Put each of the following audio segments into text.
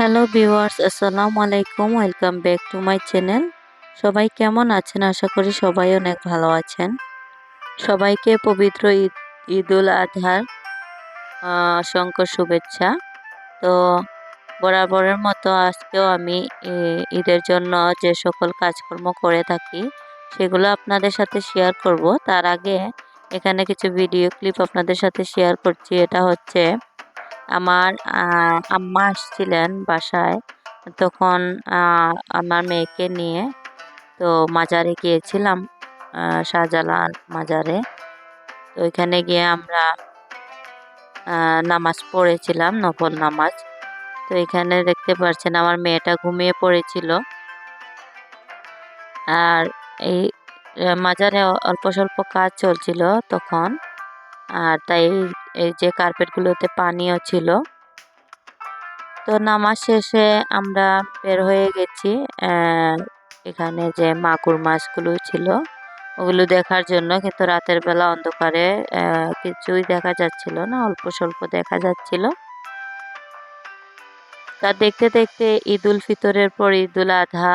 Hello viewers, আসসালামু আলাইকুম, welcome back to my channel. সবাই কেমন আছেন? আশা করি সবাই অনেক ভালো আছেন। সবাইকে পবিত্র ঈদ, ঈদুল আজহার অসংখ্য শুভেচ্ছা। তো বরাবরের মতো আজকেও আমি ঈদের জন্য যে সকল কাজকর্ম করে থাকি, সেগুলো আপনাদের সাথে শেয়ার করব। তার আগে এখানে কিছু ভিডিও ক্লিপ আপনাদের সাথে শেয়ার করছি। এটা হচ্ছে আমার আম্মা আসছিলেন বাসায়। তখন আমার মেয়েকে নিয়ে তো মাজারে গিয়েছিলাম শাহজালাল মাজারে। তো ওইখানে গিয়ে আমরা নামাজ পড়েছিলাম, নফল নামাজ। তো এখানে দেখতে পাচ্ছেন আমার মেয়েটা ঘুমিয়ে পড়েছিল। আর এই মাজারে অল্প স্বল্প কাজ চলছিল তখন। আর তাই এই যে কার্পেটগুলোতে পানিও ছিল। তো নামাজ শেষে আমরা বের হয়ে গেছি এখানে যে মাগুর মাছগুলো ছিল, ওগুলো দেখার জন্য কিন্তু রাতের বেলা অন্ধকারে কিছুই দেখা যাচ্ছিল না, অল্প স্বল্প দেখা যাচ্ছিল। তা দেখতে দেখতে ঈদ উল ফিতরের পর ঈদ উল আধা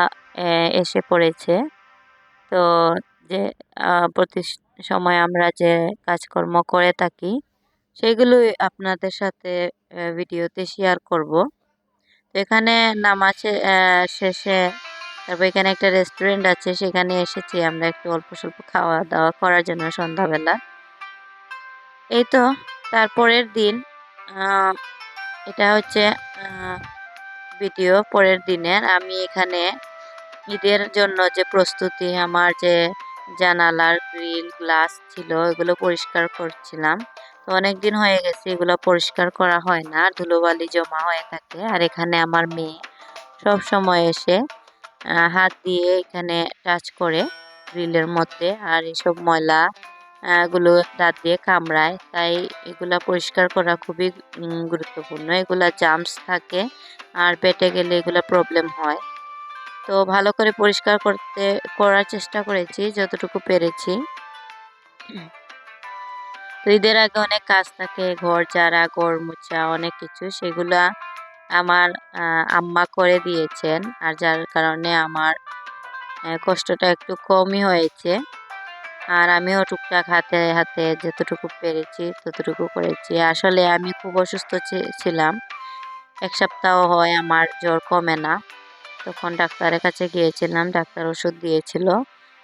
এসে পড়েছে। তো যে প্রতি সময় আমরা যে কাজকর্ম করে থাকি সেগুলোই আপনাদের সাথে ভিডিওতে শেয়ার করব। এখানে নামাজে শেষে, তারপর এখানে একটা রেস্টুরেন্ট আছে, সেখানে এসেছি আমরা একটু অল্প স্বল্প খাওয়া দাওয়া করার জন্য সন্ধ্যাবেলা। এই তো, তারপরের দিন এটা হচ্ছে ভিডিও পরের দিনের। আমি এখানে ঈদের জন্য যে প্রস্তুতি, আমার যে জানালার গ্রিল, গ্লাস ছিল, এগুলো পরিষ্কার করছিলাম। তো অনেক দিন হয়ে গেছে, এগুলো পরিষ্কার করা হয় না, ধুলোবালি জমা হয়ে থাকে। আর এখানে আমার মেয়ে সব সময় এসে হাত দিয়ে এখানে টাচ করে গ্রিলের মধ্যে। আর এসব ময়লা গুলো দাঁত দিয়ে কামড়ায়। তাই এগুলা পরিষ্কার করা খুবই গুরুত্বপূর্ণ। এগুলা জামস থাকে, আর পেটে গেলে এগুলা প্রবলেম হয়। তো ভালো করে পরিষ্কার করতে, করার চেষ্টা করেছি যতটুকু পেরেছি। তো ঈদের আগে অনেক কাজ থাকে, ঘর ঝাড়া, ঘর মোছা, অনেক কিছু। সেগুলা আমার আম্মা করে দিয়েছেন আর যার কারণে আমার কষ্টটা একটু কমই হয়েছে। আর আমিও টুকটাক হাতে হাতে যতটুকু পেরেছি ততটুকু করেছি। আসলে আমি খুব অসুস্থ ছিলাম। এক সপ্তাহ হয় আমার জ্বর কমে না। তখন ডাক্তারের কাছে গিয়েছিলাম, ডাক্তার ওষুধ দিয়েছিল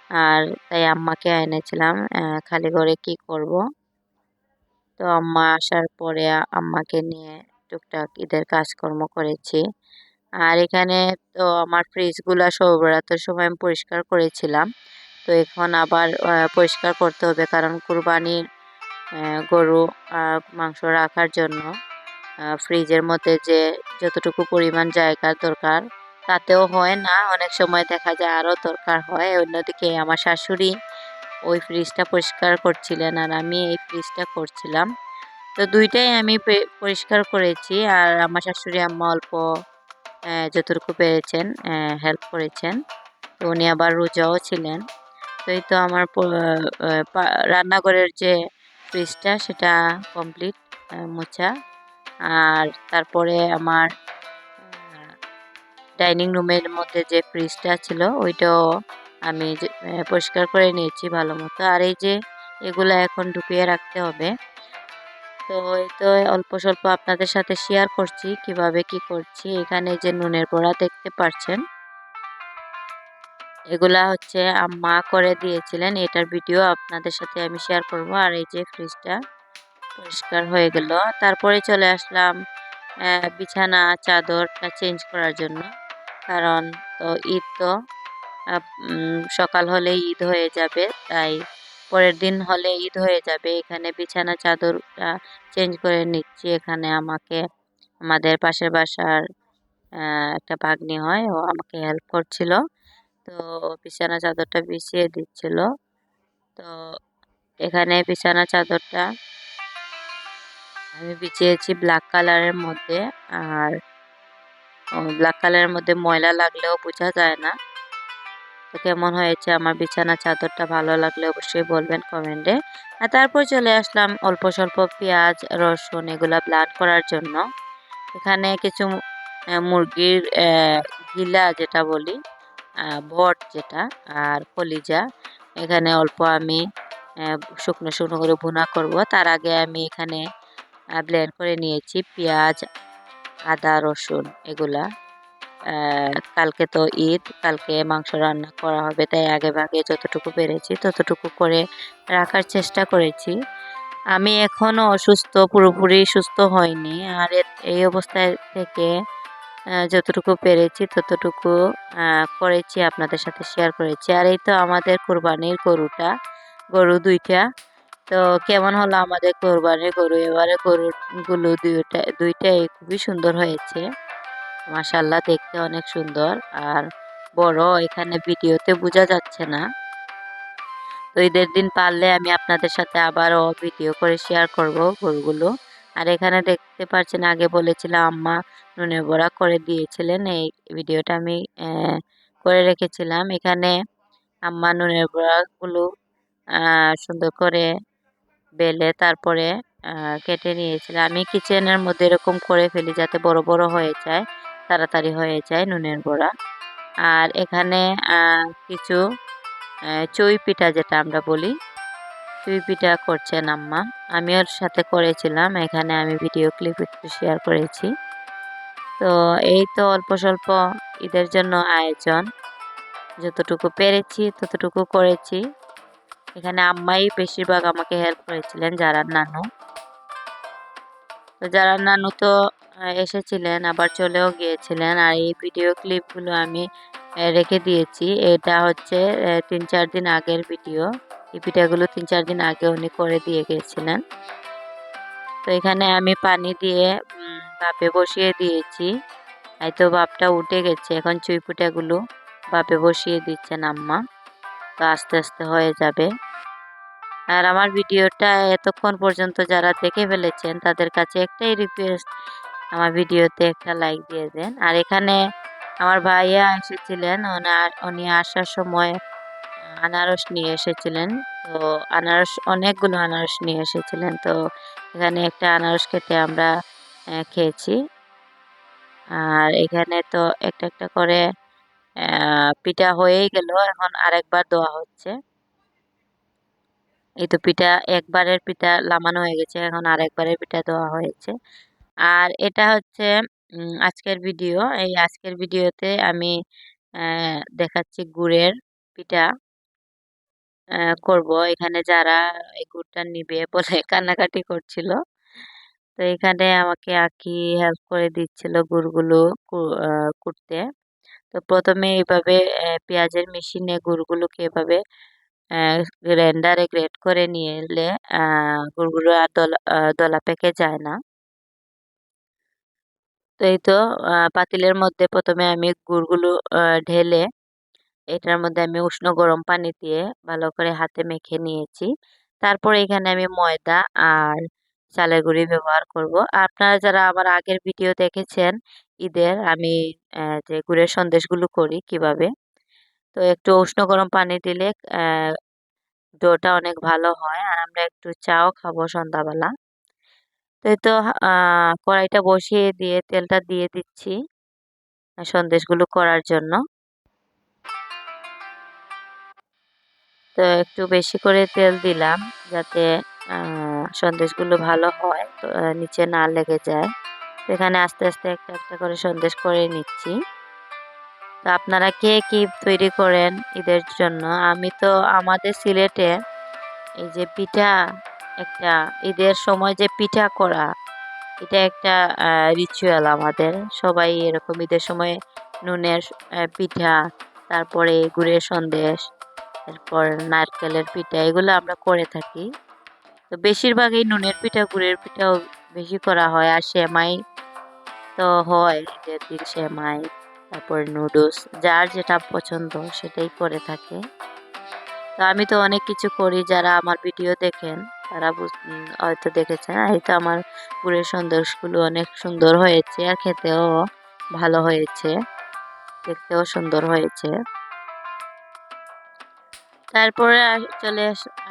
আর তাই আম্মাকে এনেছিলাম খালি ঘরে কি করব? তো আম্মা আসার পরে আম্মাকে নিয়ে টুকটাক ঈদের কাজকর্ম করেছি। আর এখানে তো আমার ফ্রিজগুলো সর্বরাতের সময় আমি পরিষ্কার করেছিলাম। তো এখন আবার পরিষ্কার করতে হবে কারণ কুরবানির গরু মাংস রাখার জন্য ফ্রিজের মধ্যে যে যতটুকু পরিমাণ জায়গার দরকার তাতেও হয় না। অনেক সময় দেখা যায় আরও দরকার হয়। অন্যদিকে আমার শাশুড়ি ওই ফ্রিজটা পরিষ্কার করছিলেন আর আমি এই ফ্রিজটা করছিলাম। তো দুইটাই আমি পরিষ্কার করেছি আর আমার শাশুড়ি আম্মা অল্প যতটুকু পেরেছেন হেল্প করেছেন। তো উনি আবার রোজাও ছিলেন। তো এই তো আমার রান্নাঘরের যে ফ্রিজটা সেটা কমপ্লিট মোছা। আর তারপরে আমার ডাইনিং রুমের মধ্যে যে ফ্রিজটা ছিল, ওইটাও আমি পরিষ্কার করে নিয়েছি ভালো মতো। আর এই যে, এগুলো এখন ঢুকিয়ে রাখতে হবে। তো এই তো অল্প স্বল্প আপনাদের সাথে শেয়ার করছি, কীভাবে কি করছি। এখানে যে নুনের বড়া দেখতে পাচ্ছেন এগুলা হচ্ছে আম্মা করে দিয়েছিলেন। এটার ভিডিও আপনাদের সাথে আমি শেয়ার করব। আর এই যে ফ্রিজটা পরিষ্কার হয়ে গেল। তারপরে চলে আসলাম বিছানা চাদরটা চেঞ্জ করার জন্য। কারণ তো ঈদ তো সকাল হলে ঈদ হয়ে যাবে, তাই পরের দিন হলে ঈদ হয়ে যাবে। এখানে বিছানা চাদরটা চেঞ্জ করে নিচ্ছি। এখানে আমাকে, আমাদের পাশের বাসার একটা ভাগ্নি হয়, ও আমাকে হেল্প করছিল। তো বিছানা চাদরটা বিছিয়ে দিচ্ছিল। তো এখানে বিছানা চাদরটা আমি বিছিয়েছি ব্ল্যাক কালারের মধ্যে। আর ব্ল্যাক কালারের মধ্যে ময়লা লাগলেও বোঝা যায় না। তো কেমন হয়েছে আমার বিছানা চাদরটা ভালো লাগলে অবশ্যই বলবেন কমেন্টে। আর তারপর চলে আসলাম অল্প স্বল্প পেঁয়াজ, রসুন এগুলা ব্লাড করার জন্য। এখানে কিছু মুরগির গিলা যেটা বলি ভট যেটা আর কলিজা। এখানে অল্প আমি শুকনো শুকনো করে ভুনা করব। তার আগে আমি এখানে ব্লেন্ড করে নিয়েছি পেঁয়াজ আদা, রসুন এগুলা। কালকে তো ঈদ, কালকে মাংস রান্না করা হবে, তাই আগে ভাগে যতটুকু পেরেছি ততটুকু করে রাখার চেষ্টা করেছি। আমি এখনও অসুস্থ, পুরোপুরি সুস্থ হয়নি, আর এই অবস্থায় থেকে যতটুকু পেরেছি ততটুকু করেছি, আপনাদের সাথে শেয়ার করেছি। আর এই তো আমাদের কোরবানির গরুটা, গরু দুইটা। তো কেমন হলো আমাদের কোরবানির গরু? এবারে গরুগুলো দুইটা, দুইটাই খুবই সুন্দর হয়েছে। মাশাল্লাহ দেখতে অনেক সুন্দর। আর বড়, এখানে ভিডিওতে বোঝা যাচ্ছে না। তো ঈদের দিন পারলে আমি আপনাদের সাথে আবারও ভিডিও করে শেয়ার করব গরুগুলো। আর এখানে দেখতে পাচ্ছেন আগে বলেছিলাম আম্মা নুনের বড়া করে দিয়েছিলেন। এই ভিডিওটা আমি করে রেখেছিলাম। এখানে আম্মা নুনের বড়াগুলো সুন্দর করে বেলে তারপরে কেটে নিয়েছিল। আমি কিচেনের মধ্যে এরকম করে ফেলি যাতে বড় বড় হয়ে যায়, তাড়াতাড়ি হয়ে যায় নুনের বড়া। আর এখানে কিছু চই পিঠা যেটা আমরা বলি, চুই পিঠা করছেন আম্মা। আমি ওর সাথে করেছিলাম, এখানে আমি ভিডিও ক্লিপ একটু শেয়ার করেছি। তো এই তো অল্প স্বল্প ঈদের জন্য আয়োজন। যতটুকু পেরেছি, ততটুকু করেছি। এখানে আম্মাই বেশিরভাগ আমাকে হেল্প করেছিলেন যারা নানু। তো যারা নানু তো এসেছিলেন, আবার চলেও গিয়েছিলেন। আর এই ভিডিও ক্লিপগুলো আমি রেখে দিয়েছি। এটা হচ্ছে তিন চার দিন আগের ভিডিও এই পিঠাগুলো তিন চার দিন আগে উনি করে দিয়ে গিয়েছিলেন। তো এখানে আমি পানি দিয়ে ভাপে বসিয়ে দিয়েছি। এই তো ভাপটা উঠে গেছে। এখন চুই পিঠাগুলো ভাপে বসিয়ে দিচ্ছেন আম্মা। তো আস্তে আস্তে হয়ে যাবে। আর আমার ভিডিওটা এতক্ষণ পর্যন্ত যারা দেখে ফেলেছেন, তাদের কাছে একটাই রিকোয়েস্ট আমার ভিডিওতে একটা লাইক দিয়ে দেন। আর এখানে আমার ভাইয়া এসেছিলেন ওনার উনি আসার সময় আনারস নিয়ে এসেছিলেন। তো আনারস, অনেকগুলো আনারস নিয়ে এসেছিলেন। তো এখানে একটা আনারস খেতে আমরা খেয়েছি। আর এখানে তো একটা একটা করে পিঠা হয়েই গেল। এখন আরেকবার দেওয়া হচ্ছে। এই তো পিঠা, একবারের পিঠা লামানো হয়ে গেছে। এখন আরেকবারের পিঠা দেওয়া হয়েছে। আর এটা হচ্ছে আজকের ভিডিও। এই আজকের ভিডিওতে আমি দেখাচ্ছি গুড়ের পিঠা করব। এখানে যারা এই গুড়টা নিবে বলে কান্নাকাটি করছিল, তো এখানে আমাকে আকি হেল্প করে দিচ্ছিল গুড়গুলো কুটতে। তো প্রথমে এইভাবে পেঁয়াজের মেশিনে গুড়গুলোকে এভাবে গ্রাইন্ডারে গ্রেট করে নিয়ে এলে গুড়গুলো আর দলা দলা পেকে যায় না। তো এই তো পাতিলের মধ্যে প্রথমে আমি গুড়গুলো ঢেলে, এটার মধ্যে আমি উষ্ণ গরম পানি দিয়ে ভালো করে হাতে মেখে নিয়েছি। তারপরে এখানে আমি ময়দা আর চালের গুঁড়ি ব্যবহার করব। আপনারা যারা আমার আগের ভিডিও দেখেছেন ঈদের আমি যে গুড়ের সন্দেশগুলো করি কীভাবে, তো একটু উষ্ণ গরম পানি দিলে ডোটা অনেক ভালো হয় আর আমরা একটু চাও খাব সন্ধ্যাবেলা। তো এই তো কড়াইটা বসিয়ে দিয়ে তেলটা দিয়ে দিচ্ছি সন্দেশগুলো করার জন্য। তো একটু বেশি করে তেল দিলাম যাতে সন্দেশগুলো ভালো হয় নিচে না লেগে যায়। এখানে আস্তে আস্তে একটা একটা করে সন্দেশ করে নিচ্ছি। তো আপনারা কে কি তৈরি করেন ঈদের জন্য? আমি তো আমাদের সিলেটে এই যে পিঠা একটা, ঈদের সময় যে পিঠা করা, এটা একটা রিচুয়াল আমাদের। সবাই এরকম ঈদের সময় নুনের পিঠা, তারপরে গুড়ের সন্দেশ এরপর নারকেলের পিঠা, এগুলো আমরা করে থাকি। তো বেশিরভাগই নুনের পিঠা, গুড়ের পিঠাও বেশি করা হয়। আর সেমাই তো হয় ঈদের দিন সেমাই, তারপর নুডলস, যার যেটা পছন্দ সেটাই করে থাকে। তো আমি তো অনেক কিছু করি, যারা আমার ভিডিও দেখেন, তারা হয়তো দেখেছেন আর এই তো আমার গুড়ের সন্দেশগুলো অনেক সুন্দর হয়েছে আর খেতেও ভালো হয়েছে, দেখতেও সুন্দর হয়েছে। তারপরে চলে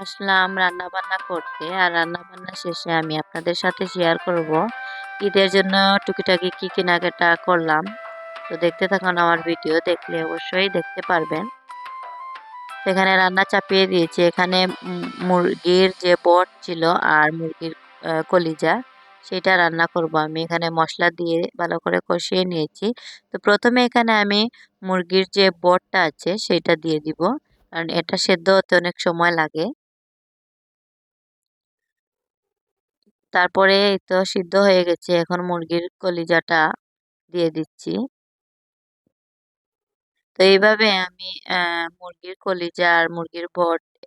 আসলাম রান্না বান্না করতে, আর রান্না বান্না শেষে আমি আপনাদের সাথে শেয়ার করব ঈদের জন্য টুকিটাকি কি কেনাকাটা করলাম, তো দেখতে থাকুন আমার ভিডিও, দেখলে অবশ্যই দেখতে পারবেন। সেখানে রান্না চাপিয়ে দিয়েছি, এখানে মুরগির যে বট ছিল আর মুরগির কলিজা, সেটা রান্না করব আমি। এখানে মশলা দিয়ে ভালো করে কষিয়ে নিয়েছি। তো প্রথমে এখানে আমি মুরগির যে বটটা আছে, সেটা দিয়ে দিব, কারণ এটা সেদ্ধ হতে অনেক সময় লাগে। তারপরে তো সিদ্ধ হয়ে গেছে। এখন মুরগির কলিজাটা দিয়ে দিচ্ছি। তো এইভাবে আমি মুরগির কলিজা আর মুরগির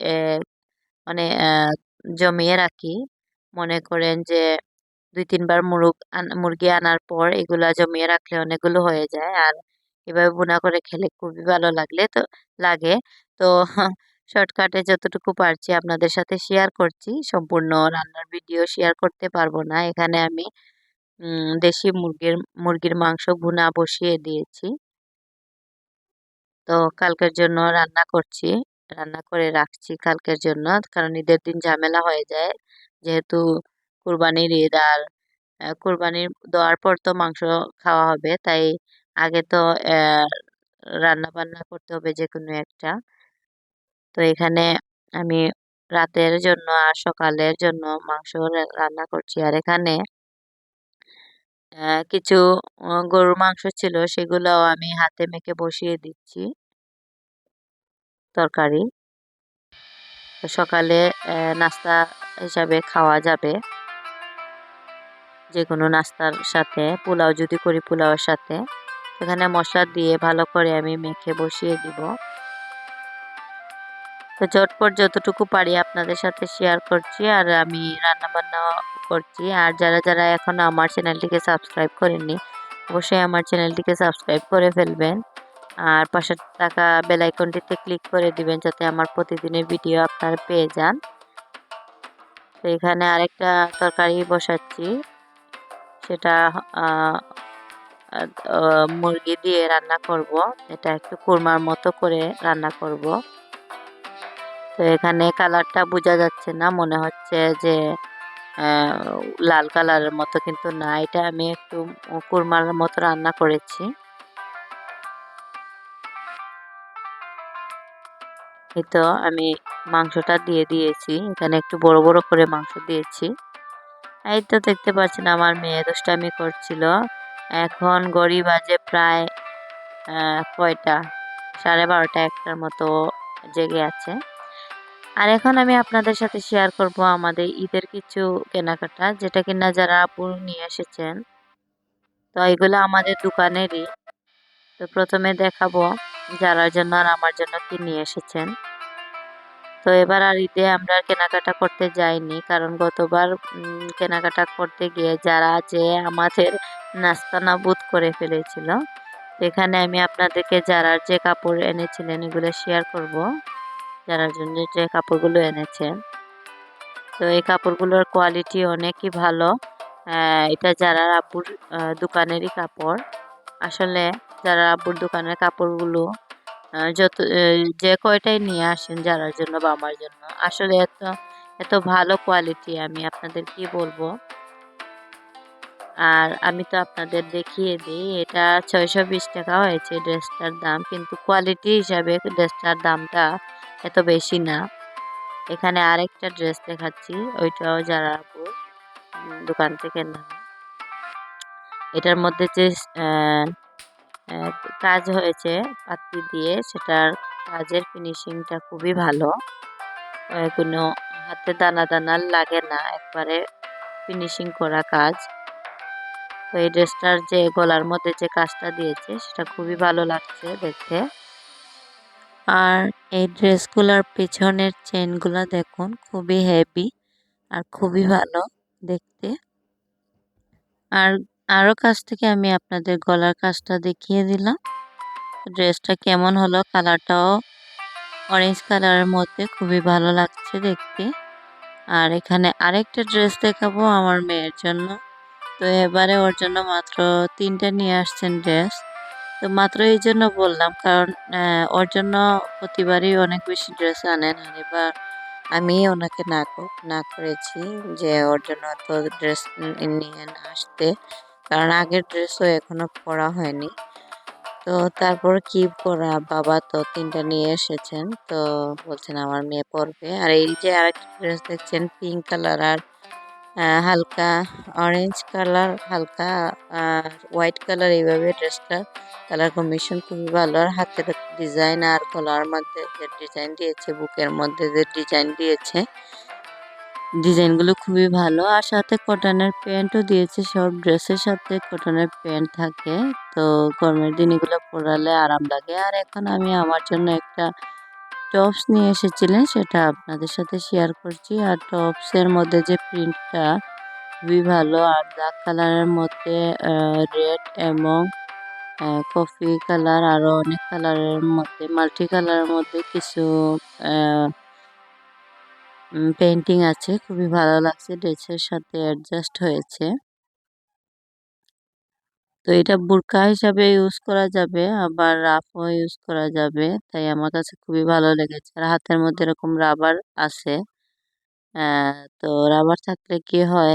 আহ, মানে জমিয়ে রাখি। মনে করেন যে দুই তিনবার মুরগ মুরগি আনার পর এগুলা জমিয়ে রাখলে অনেকগুলো হয়ে যায়। আর এভাবে বোনা করে খেলে খুবই ভালো লাগলে তো লাগে। তো শর্টকাটে যতটুকু পারছি আপনাদের সাথে শেয়ার করছি। সম্পূর্ণ রান্নার ভিডিও শেয়ার করতে পারব না। এখানে আমি দেশি মুরগির মুরগির মাংস ভুনা বসিয়ে দিয়েছি। তো কালকের জন্য রান্না করছি। রান্না করে রাখছি কালকের জন্য কারণ ঈদের দিন ঝামেলা হয়ে যায়। যেহেতু কুরবানির ঈদ আর কুরবানির দেওয়ার পর তো মাংস খাওয়া হবে। তাই আগে তো রান্না বান্না করতে হবে যে কোনো একটা। তো এখানে আমি রাতের জন্য আর সকালের জন্য মাংস রান্না করছি। আর এখানে কিছু গরুর মাংস ছিল, সেগুলোও আমি হাতে মেখে বসিয়ে দিচ্ছি তরকারি। সকালে নাস্তা হিসাবে খাওয়া যাবে। যে কোনো নাস্তার সাথে, পোলাও যদি করি পোলাওর সাথে। এখানে মশলা দিয়ে ভালো করে আমি মেখে বসিয়ে দিব। তো ঝটপট যতটুকু পারি আপনাদের সাথে শেয়ার করছি আর আমি রান্না বান্না করছি। আর যারা যারা এখনও আমার চ্যানেলটিকে সাবস্ক্রাইব করেননি, অবশ্যই আমার চ্যানেলটিকে সাবস্ক্রাইব করে ফেলবেন। আর পাশে থাকা বেল আইকনটিতে ক্লিক করে দিবেন যাতে আমার প্রতিদিনের ভিডিও আপনারা পেয়ে যান। তো এখানে আরেকটা তরকারি বসাচ্ছি। সেটা মুরগি দিয়ে রান্না করব। এটা একটু কুরমার মতো করে রান্না করব। তো এখানে কালারটা বোঝা যাচ্ছে না, মনে হচ্ছে যে লাল কালারের মতো কিন্তু না। এটা আমি একটু কুরমার মতো রান্না করেছি। এই তো আমি মাংসটা দিয়ে দিয়েছি। এখানে একটু বড় বড় করে মাংস দিয়েছি। এই তো দেখতে পাচ্ছেন আমার মেয়ে দুষ্টামি করছিল। এখন গড়ি বাজে প্রায় কয়টা? সাড়ে বারোটা একটার মতো জেগে আছে। আর এখন আমি আপনাদের সাথে শেয়ার করব আমাদের ঈদের কিছু কেনাকাটা, যেটা কিনা যারা আপু নিয়ে এসেছেন। তো এগুলো আমাদের দোকানেরই। তো প্রথমে দেখাবো যারার জন্য আর আমার জন্য কি নিয়ে এসেছেন। তো এবার আর ঈদে আমরা কেনাকাটা করতে যাইনি, কারণ গতবার কেনাকাটা করতে গিয়ে যারা যে আমাদের নাস্তা নাবুদ করে ফেলেছিল এখানে আমি আপনাদেরকে যারার যে কাপড় এনেছিলেন এগুলো শেয়ার করব। যারার জন্য যে কাপড়গুলো এনেছেন তো এই কাপড়গুলোর কোয়ালিটি অনেকই ভালো। এটা যারা আহ, দোকানেরই কাপড়। আসলে যারা আব্বুর দোকানের কাপড়গুলো যত যে কয়টাই নিয়ে আসেন যারার জন্য বা আমার জন্য আসলে এত এত ভালো কোয়ালিটি আমি আপনাদের কি বলব? আর আমি তো আপনাদের দেখিয়ে দিই এটা ছয়শো বিশ টাকা হয়েছে ড্রেসটার দাম। কিন্তু কোয়ালিটি হিসাবে ড্রেসটার দামটা এত বেশি না। এখানে আরেকটা ড্রেস দেখাচ্ছি, ওইটাও যারা দোকান থেকে নেওয়া এটার মধ্যে যে কাজ হয়েছে পাত্তি দিয়ে, সেটার কাজের ফিনিশিংটা খুবই ভালো। কোনো হাতে দানা দানা লাগে না, একবারে ফিনিশিং করা কাজ। তো এই ড্রেসটার যে, গলার মধ্যে যে কাজটা দিয়েছে, সেটা খুবই ভালো লাগছে দেখতে। আর এই ড্রেসগুলোর পেছনের চেনগুলো দেখুন, খুবই হেভি আর খুবই ভালো দেখতে। আর আরও কাছ থেকে আমি আপনাদের গলার কাজটা দেখিয়ে দিলাম। ড্রেসটা কেমন হলো, কালারটাও অরেঞ্জ কালারের মধ্যে খুবই ভালো লাগছে দেখতে। আর এখানে আরেকটা ড্রেস দেখাবো আমার মেয়ের জন্য। তো এবারে ওর জন্য মাত্র তিনটে নিয়ে আসছেন ড্রেস। তো মাত্র এই জন্য বললাম, কারণ ওর জন্য প্রতিবারই অনেক বেশি ড্রেস আনেন। আর এবার আমি ওনাকে না না করেছি যে ওর জন্য তো ড্রেস নিয়ে না আসতে, কারণ আগের ড্রেসও এখনও পরা হয়নি। তো তারপর কি পরা, বাবা তো তিনটা নিয়ে এসেছেন, তো বলছেন আমার মেয়ে পরবে। আর এই যে আরেকটা ড্রেস দেখছেন পিঙ্ক কালার আর হালকা অরেঞ্জ কালার হালকা হোয়াইট কালার এইভাবে ড্রেসটা কালার কম্বিনেশন খুবই ভালো। আর হাতের ডিজাইন আর গলার মধ্যে যে ডিজাইন দিয়েছে, বুকের মধ্যে যে ডিজাইন দিয়েছে ডিজাইনগুলো খুবই ভালো। আর সাথে কটনের প্যান্টও দিয়েছে, সব ড্রেসের সাথে কটনের প্যান্ট থাকে। তো গরমের দিন এগুলো পরালে আরাম লাগে। আর এখন আমি আমার জন্য একটা টপস নিয়ে এসেছিলেন, সেটা আপনাদের সাথে শেয়ার করছি। আর টপসের মধ্যে যে প্রিন্টটা খুবই ভালো। আর ব্ল্যাক কালারের মধ্যে রেড এবং কফি কালার আরও অনেক কালারের মধ্যে মাল্টি কালারের মধ্যে কিছু পেন্টিং আছে। খুবই ভালো লাগছে ড্রেসের সাথে অ্যাডজাস্ট হয়েছে। তো এটা বোরকা হিসাবে ইউজ করা যাবে, আবার রাফও ইউজ করা যাবে। তাই আমার কাছে খুবই ভালো লেগেছে। আর হাতের মধ্যে এরকম রাবার আছে। তো রাবার থাকলে কি হয়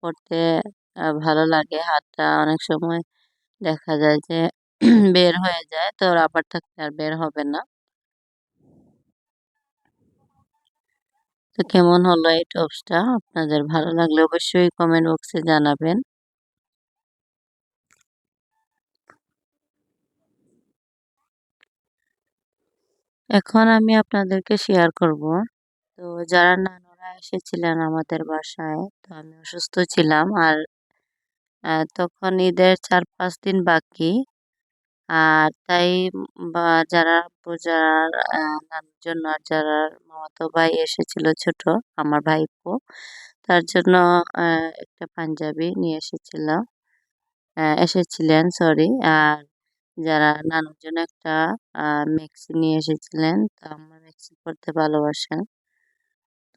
পরতে ভালো লাগে। হাতটা অনেক সময় দেখা যায় যে বের হয়ে যায়, তো রাবার থাকলে আর বের হবে না। তো কেমন হলো এই টপসটা আপনাদের ভালো লাগলে অবশ্যই কমেন্ট বক্সে জানাবেন। এখন আমি আপনাদেরকে শেয়ার করব। তো যারা নানুরা এসেছিলেন আমাদের বাসায়, তো আমি অসুস্থ ছিলাম আর তখন ঈদের চার পাঁচ দিন বাকি। আর তাই বা যারা যারা নানুর জন্য আর যারা মামাতো ভাই এসেছিল ছোট, আমার ভাইপো, তার জন্য একটা পাঞ্জাবি নিয়ে এসেছিলাম এসেছিলেন সরি আর যারা নানুর জন্য একটা আহ, মেক্সি নিয়ে এসেছিলেন তো আম্মা মেক্সি পরতে ভালোবাসেন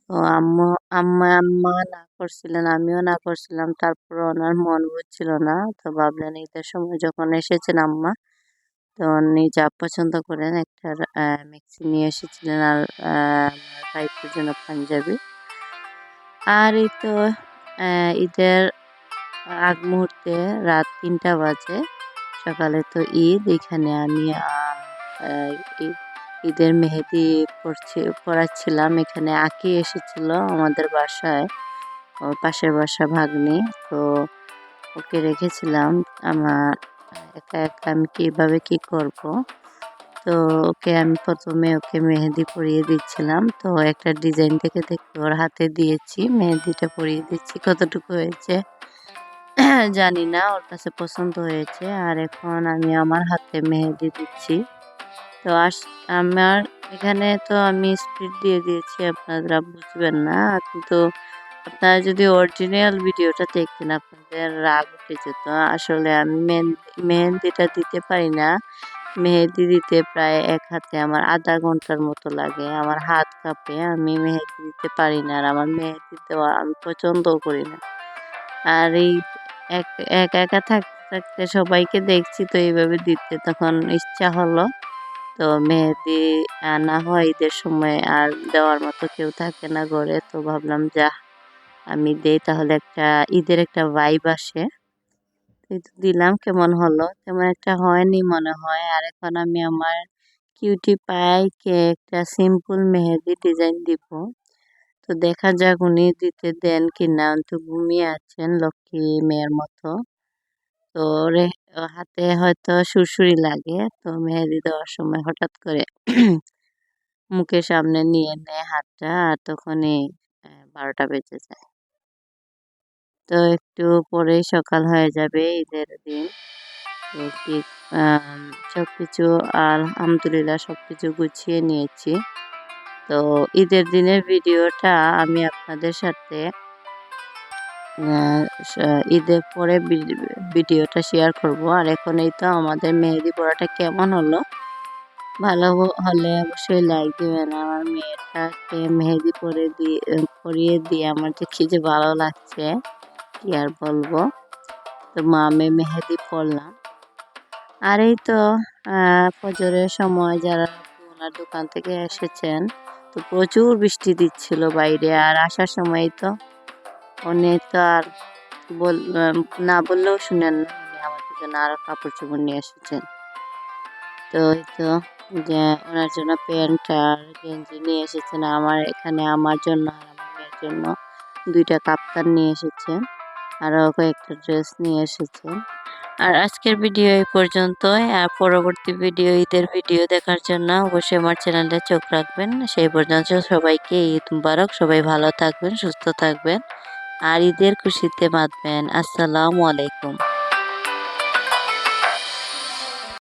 তো আম্মু আম্মা আম্মা না করছিলেন আমিও না করছিলাম তারপর ওনার মন বুঝছিল না। তো ভাবলেন ঈদের সময় যখন এসেছেন আম্মা তো উনি যা পছন্দ করেন একটা মেক্সি নিয়ে এসেছিলেন আর ভাইপোর জন্য পাঞ্জাবি। আর এই তো ঈদের আগ মুহূর্তে রাত তিনটা বাজে। সকালে তো ঈদ, এখানে আমি ঈদের মেহেদি পড়ছি পড়াচ্ছিলাম এখানে আঁকি এসেছিল আমাদের বাসায় ওর পাশের বাসা ভাগ্নি। তো ওকে রেখেছিলাম, আমার একা একা আমি কীভাবে কি করব? তো ওকে আমি প্রথমে ওকে মেহেদি পরিয়ে দিচ্ছিলাম। তো একটা ডিজাইন থেকে দেখে ওর হাতে দিয়েছি, মেহেদিটা পরিয়ে দিচ্ছি। কতটুকু হয়েছে? জানি না ওর কাছে পছন্দ হয়েছে। আর এখন আমি আমার হাতে মেহেদি দিচ্ছি। তো আস, আমার এখানে তো আমি স্পিড দিয়ে দিয়েছি, আপনারা বুঝবেন না। কিন্তু আপনারা যদি অরিজিনাল ভিডিওটা দেখতেন, আপনাদের রাগ উঠে যেত। আসলে আমি মেহেন্দিটা দিতে পারি না। মেহেদি দিতে প্রায় এক হাতে আমার আধা ঘণ্টার মতো লাগে। আমার হাত কাঁপে, আমি মেহেদি দিতে পারি না। আর আমার মেহেদি দেওয়া আমি পছন্দও করি না। আর এই এক, একা একা থাকতে থাকতে সবাইকে দেখছি তো এইভাবে দিতে তখন ইচ্ছা হলো। তো মেহেদি আনা হয় ঈদের সময়, আর দেওয়ার মতো কেউ থাকে না ঘরে। তো ভাবলাম, যা, আমি দেই। তাহলে একটা ঈদের একটা ভাইব আসে। দিলাম, কেমন হলো? তেমন একটা হয়নি মনে হয়। আর এখন আমি আমার কিউটি পাইকে একটা সিম্পল মেহেদি ডিজাইন দিব। তো দেখা যাক উনি দিতে দেন কিনা। তো ঘুমিয়ে আছেন লক্ষ্মী মেয়ের মতো। তো হাতে হয়তো সুরসুরি লাগে। তো মেহেদি দেওয়ার সময় হঠাৎ করে মুখের সামনে নিয়ে নেয় হাতটা আর তখনই বারোটা বেজে যায়। তো একটু পরেই সকাল হয়ে যাবে ঈদের দিন। কি সব কিছু আলহামদুলিল্লাহ সব কিছু গুছিয়ে নিয়েছি। তো ঈদের দিনের ভিডিওটা আমি আপনাদের সাথে ঈদের পরে ভিডিওটা শেয়ার করব। আর এখন এই তো আমাদের মেহেদি পড়াটা কেমন হলো? ভালো হলে অবশ্যই লাইক দিবেন। আমার মেয়েটাকে মেহেদি পরে দিয়ে পরিয়ে দিয়ে আমার যে যে ভালো লাগছে, কি আর বলব? তো মা, আমি মেহেদি পরলাম। আর এই তো ফজরের সময় যারা ওনার দোকান থেকে এসেছেন তো প্রচুর বৃষ্টি দিচ্ছিল বাইরে আর আসার সময় তো উনি তো আর বল না বললেও শুনেন না উনি আমাদের জন্য আরও কাপড় চোপড় নিয়ে এসেছেন। তো ওই তো যে ওনার জন্য প্যান্ট আর গেঞ্জি নিয়ে এসেছেন। আমার এখানে আমার জন্য আর আমার মেয়ের জন্য দুইটা কাপ্তান নিয়ে এসেছেন আরও কয়েকটা ড্রেস নিয়ে এসেছেন আর আজকের ভিডিও এই পর্যন্তই। আর পরবর্তী ভিডিও, ঈদের ভিডিও দেখার জন্য অবশ্যই আমার চ্যানেলে চোখ রাখবেন। সেই পর্যন্ত সবাইকে ঈদ মুবারক। সবাই ভালো থাকবেন, সুস্থ থাকবেন। আর ঈদের খুশিতে বাঁধবেন। আসসালামু আলাইকুম।